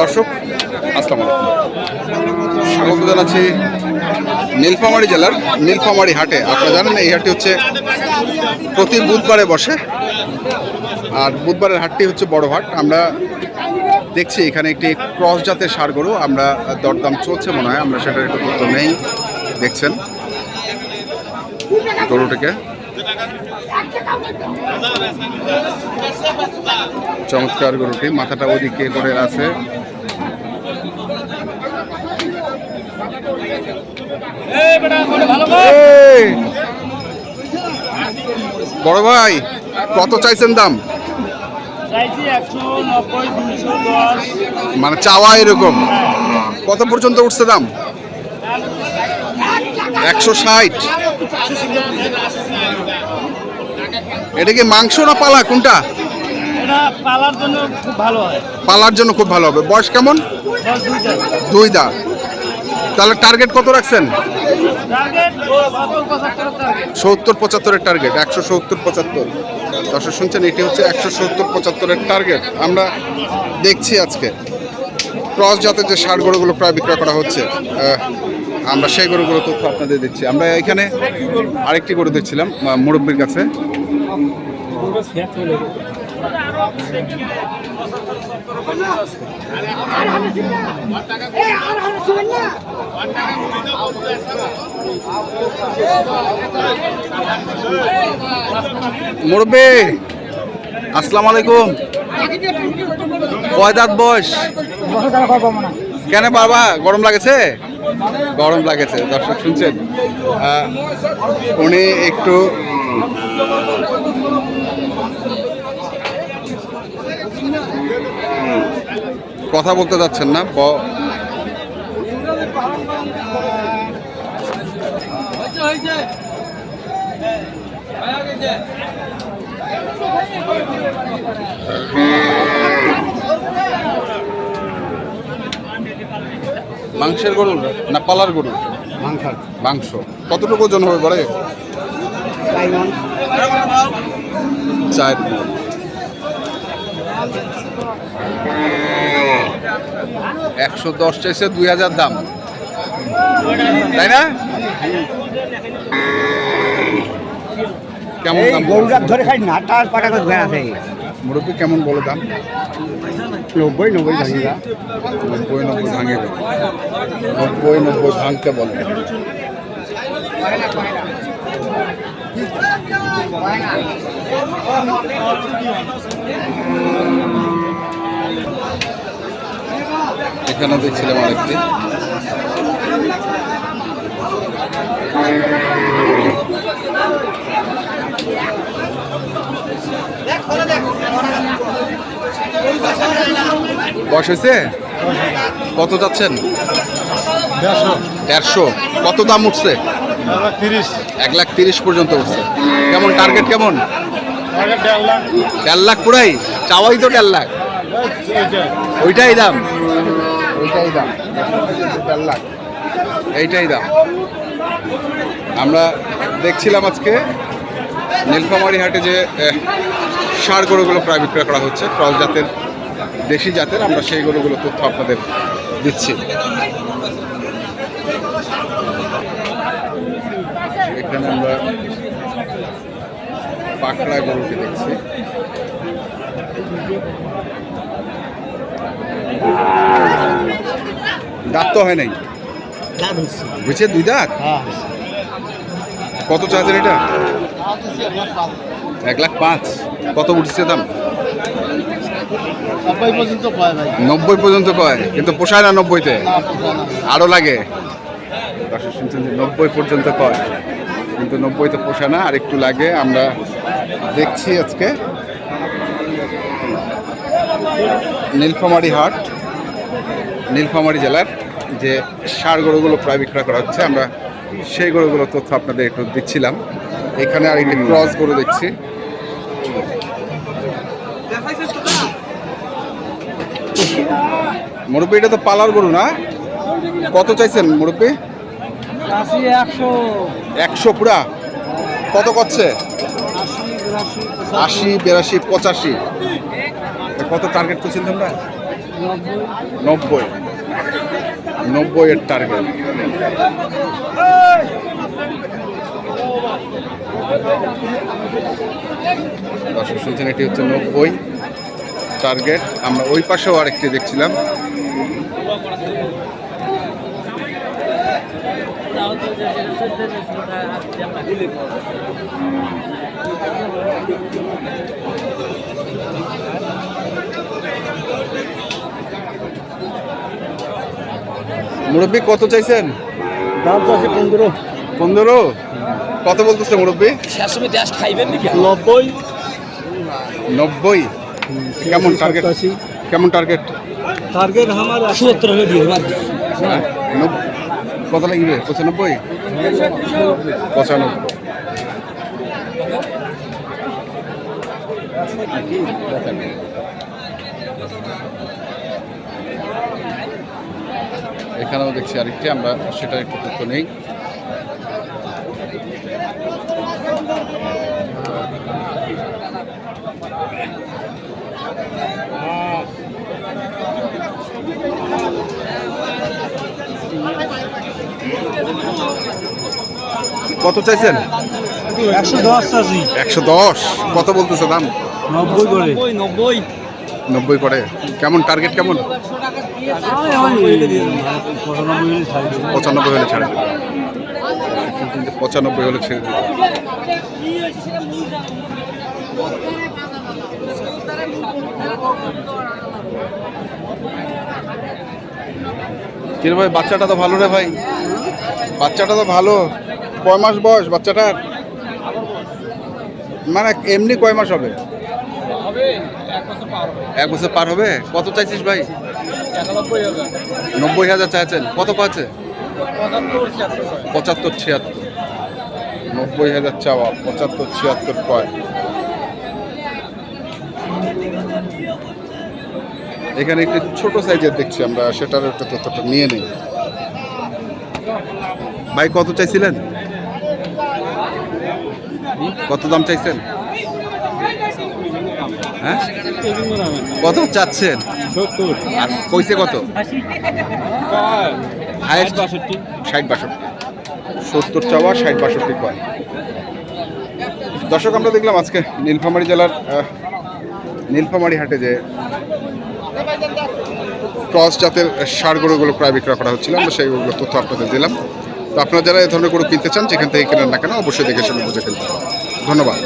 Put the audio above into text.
দর্শক, আসসালাম স্বাগত জানাচ্ছি নীলফামারী জেলার নীলফামারী হাটে। আপনারা জানেন, এই হাটটি হচ্ছে প্রতি বুধবারে বসে, আর বুধবারের হাটটি হচ্ছে বড় হাট। আমরা দেখছি এখানে একটি ক্রস জাতের সার গরু। আমরা দরদাম চলছে মনে হয়, আমরা সেটার একটু নেই, দেখছেন গরুটিকে। চমৎকার গরুটি মাথাটা ওদিকে করে আছে। বড় ভাই কত চাইছেন দাম? মানে চাওয়া এরকম। কত পর্যন্ত উঠছে দাম? একশো ষাট। এটা কি মাংস না পালা? কোনটা? পালার জন্য খুব ভালো হয়। পালার জন্য খুব ভালো হবে। বয়স কেমন? দুই দা তাহলে টার্গেট কত রাখছেন? সত্তর পঁচাত্তরের টার্গেট একশো সত্তর পঁচাত্তর। দর্শক শুনছেন এটি হচ্ছে একশো সত্তর পঁচাত্তরের টার্গেট আমরা দেখছি আজকে। ক্রস জাতের যে সার গরুগুলো প্রায় বিক্রয় করা হচ্ছে আমরা সেই গরুগুলো তথ্য আপনাদের দিচ্ছি। আমরা এখানে আরেকটি গরু দেখছিলাম মুরব্বির কাছে। মুরব্বি, আসসালামু আলাইকুম। কয় দাঁত বয়স? কেন বাবা, গরম লাগেছে? গরম লাগেছে, দর্শক শুনছেন। উনি একটু কথা বলতে যাচ্ছেন না ব- মাংসের গরু না পালার গরু মাংস। কতটুকু ওজন হবে বলে চার। একশো দশ চাইছে দুই হাজার দাম। তাই না? কেমন দাম? গরুটা ধরে খাই না তার পাটা করে আছে? মুরব্বী কেমন বলো দাম? নব্বই নব্বই ভাঙিরা নব্বই নব্বই ভাঙে নব্বই নব্বই ভাঙতে বলে। এখানে দেখছিলাম আরেকটি। বয়স হয়েছে? কত যাচ্ছেন? দেড়শো। কত দাম উঠছে? এক লাখ তিরিশ। পর্যন্ত উঠছে। কেমন? টার্গেট কেমন? দেড় লাখ পুরাই চাওয়াই তো দেড় লাখ। ওইটাই দাম। ওইটাই দাম। দেড় লাখ। এইটাই দাম। আমরা দেখছিলাম আজকে নীলফামারী হাটে যে সার গরুগুলো প্রায় বিক্রয় করা হচ্ছে ক্রস জাতের দেশি জাতের আমরা সেই গরুগুলো তথ্য আপনাদের দিচ্ছি। এখানে আমরা পাকড়া গরুকে দেখছি। দাঁত তো হয় নাই? বুঝছে দুই দাঁত? কত চার্জের এটা? এক লাখ পাঁচ। কত উঠছে দাম? নব্বই পর্যন্ত কয় কিন্তু পোষায় না নব্বইতে? আরও লাগে। শুনছেন নব্বই পর্যন্ত কয়। কিন্তু নব্বইতে পোষা না আর একটু লাগে আমরা দেখছি আজকে। নীলফামারী হাট নীলফামারী জেলার যে সার গরুগুলো প্রায় বিক্রয় করা হচ্ছে আমরা সেই গরুগুলো তথ্য আপনাদের একটু দিচ্ছিলাম। এখানে আর একটি ক্রস গরু দেখছি। মুরব্বী এটা তো পালার গরু না? কত চাইছেন মুরব্বী? একশো পুরা। কত করছে? আশি, বিরাশি, পঁচাশি। কত টার্গেট করছেন তোমরা? নব্বই। নব্বই এর টার্গেট দর্শক, শুনছেন, এটি হচ্ছে নব্বই টার্গেট আমরা ওই পাশেও আরেকটি দেখছিলাম। মুরব্বী কত চাইছেন? দাম তো আছে পনেরো। পনেরো? কত বলতেছে মুরব্বী? নব্বই। নব্বই? কেমন টার্গেট কেমন টার্গেট টার্গেট আমার সত্তর হলে দিয়ে হ্যাঁ, নব- কত লাগবে? পঁচানব্বই? পঁচানব্বই। এখানেও দেখছি আরেকটি আমরা সেটা একটু তথ্য নেই। কত চাইছেন? একশো দশ আশি একশো দশ। কত বলতেছে দাম? নব্বই করে। নব্বই নব্বই করে। কেমন? টার্গেট কেমন? পঁচানব্বই হলে ছাড়। দেবো পঁচানব্বই হলে ছেড়ে দেবে পঁচানব্বই হলে ছেড়ে দেবে কিরে ভাই বাচ্চাটা তো ভালো রে ভাই। বাচ্চাটা তো ভালো। কয় মাস বয়স বাচ্চাটার? মানে এমনি কয় মাস হবে? এক বছর পার হবে। কত চাইছিস ভাই? নব্বই হাজার চাইছেন। কত পাচ্ছে? পঁচাত্তর ছিয়াত্তর নব্বই হাজার চাওয়া পঁচাত্তর ছিয়াত্তর কয় এখানে একটি ছোট সাইজের দেখছি আমরা সেটার একটা তথ্যটা নিয়ে নেই। ভাই, কত চাইছিলেন? কত দাম চাইছেন? হ্যাঁ? কত চাচ্ছেন? আর কইছে কত? হাইয়েস্ট বাষট্টি ষাট বাষট্টি। সত্তর চাওয়া, ষাট বাষট্টি কয়। দর্শক, আমরা দেখলাম আজকে নীলফামারী জেলার নীলফামারী হাটে যে ক্রস জাতের সার গরুগুলো প্রায় বিক্রয় করা হচ্ছিল আমরা সেইগুলো তথ্য আপনাদের দিলাম তো আপনারা যারা এই ধরনের গরু কিনতে চান যেখান থেকে কেনেন না কেন অবশ্যই দেখে শুনে বুঝে হবে। ধন্যবাদ